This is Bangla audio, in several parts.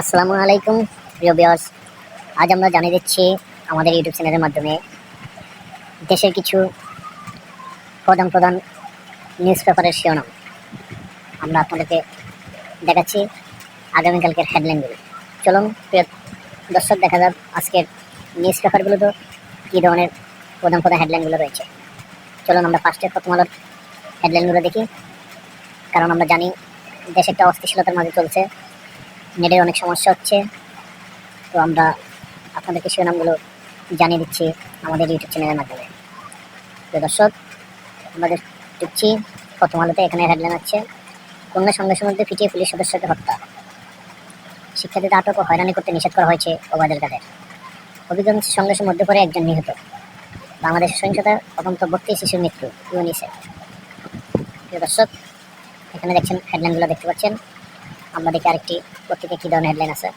আসসালামু আলাইকুম, প্রিয় বিয়ার্স আজ আমরা জানিয়ে দিচ্ছি আমাদের ইউটিউব চ্যানেলের মাধ্যমে দেশের কিছু প্রধান প্রধান নিউজ পেপারের শিরোনাম। আমরা আপনাদেরকে দেখাচ্ছি আগামীকালকের হেডলাইনগুলো চলুন, প্রিয় দর্শক, দেখা যাক আজকের নিউজ পেপারগুলো তো কী ধরনের প্রধান প্রধান হেডলাইনগুলো রয়েছে। চলুন, আমরা ফার্স্টে প্রথম আলোর হেডলাইনগুলো দেখি। কারণ আমরা জানি দেশ একটা অস্থিতিশীলতার মাঝে চলছে। নেটের অনেক সমস্যা হচ্ছে। তো আমরা আপনাদেরকে শিরোনামগুলো জানিয়ে দিচ্ছি আমাদের ইউটিউব চ্যানেলের মাধ্যমে। তো দর্শক আমাদের দেখছি, প্রথম আলোতে এখানে হেডলাইন আছে, কন্যা সন্দেশের মধ্যে ফিটিয়ে পুলিশ সদস্যকে হত্যা। শিক্ষার্থীদের আটক ও হয়রানি করতে নিষেধ করা হয়েছে ওবায়দুল কাদের। অভিজ্ঞান সন্দেশের মধ্যে পড়ে একজন নিহত। বাংলাদেশের সহিংসতার বত্রিশ শিশুর মৃত্যু ইউনিসেফ দর্শক, এখানে দেখছেন হেডলাইনগুলো দেখতে পাচ্ছেন। আমরা দেখি আরেকটি পত্রিকায় কী ধরনের হেডলাইন আছে?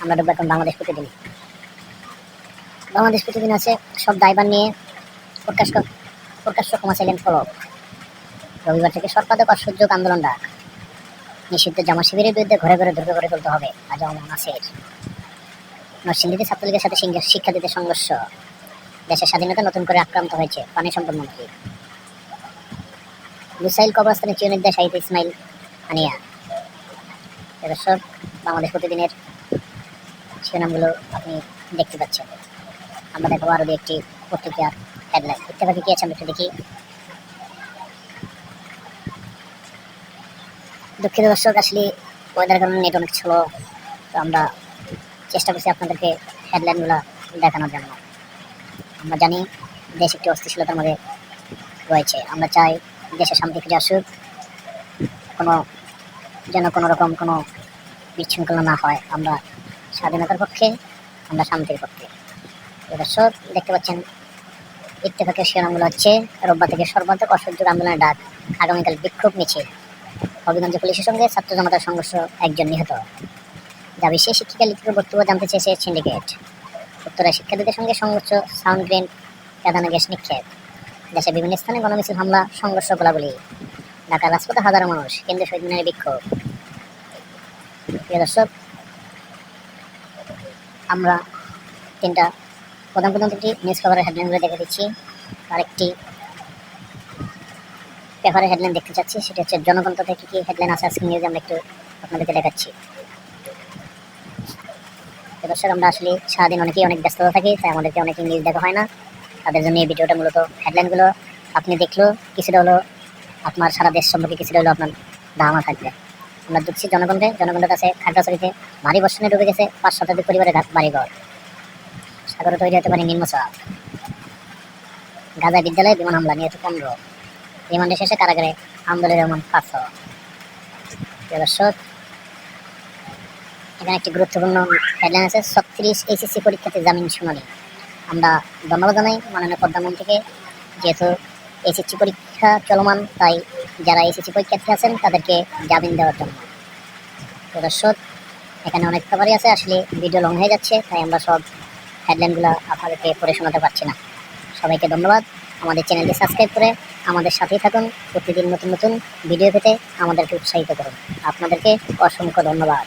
আমরা দেখব এখন বাংলাদেশ প্রতিদিন বাংলাদেশ প্রতিদিন আছে সব দায়ভার নিয়ে প্রকাশ প্রকাশ্য ক্ষমা চাইলেন ফলক। রবিবার থেকে সরকারদের অসহযোগ আন্দোলন ডাক। নিষিদ্ধ জামা শিবিরের বিরুদ্ধে ঘরে ঘরে দুর্গ করে তুলতে হবে আজম নাসের। নরসিংদীতে ছাত্রলীগের সাথে সিং- শিক্ষার্থীদের সংঘর্ষ। দেশের স্বাধীনতা নতুন করে আক্রান্ত হয়েছে পানি সম্পদ মন্ত্রী। লুসাইল কবরস্থানে চিরনির্দেশ সাহিত্য ইসমাইল আনিয়া। দর্শক বাংলাদেশ প্রতিদিনের শিরোনামগুলো আপনি দেখতে পাচ্ছেন। আমরা দেখাবো আরও একটি পত্রিকার হেডলাইন ইত্তেফাকে কি আছে আমরা একটু দেখি। দুঃখিত দর্শক, আসলে ওয়েদার কারণে নেট অনেক ছিল, তো আমরা চেষ্টা করছি আপনাদেরকে হেডলাইনগুলো দেখানোর জন্য। আমরা জানি দেশ একটি অস্থিতিশীলতার মধ্যে রয়েছে। আমরা চাই দেশে শান্তি ফিরে আসুক। কোনো যেন কোনো রকম কোনো বিশৃঙ্খলা না হয়, আমরা স্বাধীনতার পক্ষে, আমরা শান্তির পক্ষে। দর্শক, দেখতে পাচ্ছেন, ইত্তেফাকের শিরোনামগুলো হচ্ছে, রোববার থেকে সর্বাধিক অসহযোগ আন্দোলনের ডাক, আগামীকাল বিক্ষোভ মিছিল। হবিগঞ্জ পুলিশের সঙ্গে ছাত্র জনতার সংঘর্ষ, একজন নিহত। যা সে শিক্ষিকা লিখিত বক্তব্য জানতে চেয়েছে সিন্ডিকেট উত্তরায় শিক্ষার্থীদের সঙ্গে সংঘর্ষ সাউন্ড গ্রেন প্রাধান্য গ্যাস নিক্ষেপ। দেশের বিভিন্ন স্থানে গণমিছিল, হামলা, সংঘর্ষ গোলাগুলি ঢাকার রাজপথে হাজারো মানুষ, কেন্দ্রীয় শহীদ মিনারে বিক্ষোভ। দর্শক আমরা তিনটা প্রধান প্রধান তিনটি নিউজ খবরের হেডলাইনগুলো দেখে দিচ্ছি। আরেকটি পেপারের হেডলাইন দেখতে চাচ্ছি, সেটা হচ্ছে জনগণতন্ত্র থেকে কী হেডলাইন আছে আজকে নিউজে আমরা একটু আপনাদেরকে দেখাচ্ছি। দর্শক, আমরা আসলে সারাদিন অনেকেই অনেক ব্যস্ততা থাকি, তাই আমাদেরকে অনেক ইংলিশ দেখা হয় না। তাদের জন্য এই ভিডিওটা মূলত হেডলাইনগুলো আপনি দেখলেও কিছুটা হলো আপনার সারা দেশ সম্পর্কে কিছুটা হলো আপনার ধারণা থাকবে। আমরা দেখছি জনগণকে, জনগণের কাছে খাগড়াছড়িতে ভারী বর্ষণে ডুবে গেছে পাঁচ শতাধিক পরিবারের ঘা- বাড়িঘর। সাগরে তৈরি হতে পারে নিম্নচাপ গাজা বিদ্যালয়ে বিমান হামলা, নিহত পনেরো। রিমান্ডে শেষে কারাগারে আন্দোলন রহমান পাঁচশো দর্শক, এখানে একটি গুরুত্বপূর্ণ হেডলাইন আছে, ছত্রিশ এইচএসসি পরীক্ষাতে জামিন শুনানি। আমরা ধন্যবাদ জানাই মাননীয় প্রধানমন্ত্রীকে, যেহেতু এসএসসি পরীক্ষা চলমান, তাই যারা এসএসসি পরীক্ষার্থী আছেন, তাদেরকে জামিন দেওয়ার জন্য। তো দর্শক, এখানে অনেক খবরই আছে, আসলে ভিডিও লং হয়ে যাচ্ছে, তাই আমরা সব হেডলাইনগুলো আপনাদেরকে পড়ে শোনাতে পারছি না। সবাইকে ধন্যবাদ। আমাদের চ্যানেলটি সাবস্ক্রাইব করে আমাদের সাথেই থাকুন, প্রতিদিন নতুন নতুন ভিডিও পেতে আমাদেরকে উৎসাহিত করুন। আপনাদেরকে অসংখ্য ধন্যবাদ।